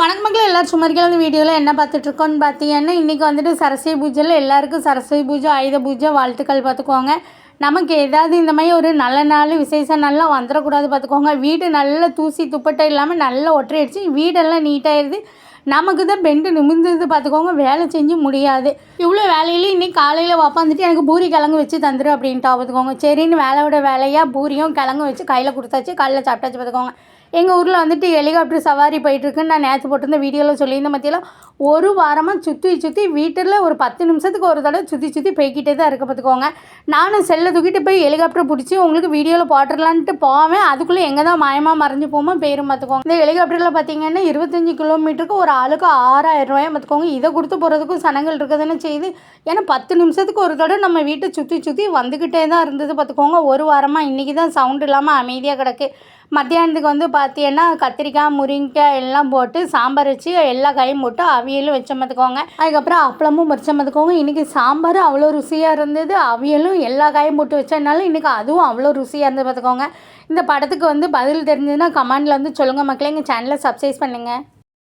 வணக்கம் மக்கள் சும்மா சுமரிக்கல இந்த வீடியோவில் என்ன பார்த்துட்ருக்கோன்னு பார்த்தீங்கன்னா இன்றைக்கி வந்துட்டு சரஸ்வதி பூஜையில் எல்லாருக்கும் சரஸ்வதி பூஜை ஆயுத பூஜை வாழ்த்துக்கள் பார்த்துக்கோங்க. நமக்கு ஏதாவது இந்த மாதிரி ஒரு நல்ல நாள் விசேஷ நாள்லாம் வந்துடக்கூடாது பார்த்துக்கோங்க. வீடு நல்லா தூசி துப்பட்டை இல்லாமல் நல்லா ஒற்றையடிச்சு வீடெல்லாம் நீட்டாயிருது. நமக்கு தான் பெண்டு நிமிர்ந்தது பார்த்துக்கோங்க. வேலை செஞ்சு முடியாது. இவ்வளோ வேலையில இன்னைக்கு காலையில் உக்காந்துட்டு எனக்கு பூரி கிழங்கு வச்சு தந்துடும் அப்படின்ட்டு பார்த்துக்கோங்க. சரின்னு வேலையோட வேலையாக பூரியும் கிழங்கு வச்சு கையில் கொடுத்தாச்சு. காலையில் சாப்பிட்டாச்சு பார்த்துக்கோங்க. எங்கள் ஊரில் வந்துட்டு ஹெலிகாப்டர் சவாரி போயிட்டுருக்குன்னு நான் நேற்று போட்டிருந்த வீடியோவில் சொல்லியிருந்த மத்தியில். ஒரு வாரமாக சுற்றி சுற்றி வீட்டில் ஒரு பத்து நிமிஷத்துக்கு ஒரு தடவை சுற்றி சுற்றி போய்கிட்டே தான் இருக்க பார்த்துக்கோங்க நானும் செல்லை தூக்கிட்டு போய் ஹெலிகாப்டர் பிடிச்சி உங்களுக்கு வீடியோவில் போட்டுடலான்ட்டு போவேன். அதுக்குள்ளே எங்கே தான் மாயமாக மறைஞ்சு போமா பேரும் பார்த்துக்கோங்க இந்த ஹெலிகாப்டரில் பார்த்தீங்கன்னா இருபத்தஞ்சி கிலோமீட்டருக்கு ஒரு ஆளுக்கு ஆறாயிரம் ரூபாய் பார்த்துக்கோங்க இதை கொடுத்து போகிறதுக்கும் சனங்கள் இருக்குதுன்னு செய்யுது. ஏன்னா பத்து நிமிஷத்துக்கு ஒரு தடவை நம்ம வீட்டை சுற்றி சுற்றி வந்துக்கிட்டே தான் இருந்தது பார்த்துக்கோங்க ஒரு வாரமாக இன்றைக்கி தான் சவுண்ட் இல்லாமல் அமைதியாக கிடக்கு. மத்தியானத்துக்கு வந்து பார்த்தீங்கன்னா கத்திரிக்காய் முருங்கைக்காய் எல்லாம் போட்டு சாம்பார் வச்சு எல்லா காயும் போட்டு அவியலும் வச்ச பார்த்துக்கோங்க அதுக்கப்புறம் அப்பளமும் வச்ச பார்த்துக்கோங்க இன்றைக்கி சாம்பார் அவ்வளோ ருசியாக இருந்தது. அவியலும் எல்லா காயும் போட்டு வச்சதுனால இன்றைக்கி அதுவும் அவ்வளோ ருசியாக இருந்தது பார்த்துக்கோங்க இந்த படத்துக்கு வந்து பதில் தெரிஞ்சதுன்னா கமெண்டில் வந்து சொல்லுங்கள் மக்களே. எங்கள் சேனலை சப்ஸ்கிரைப் பண்ணுங்கள்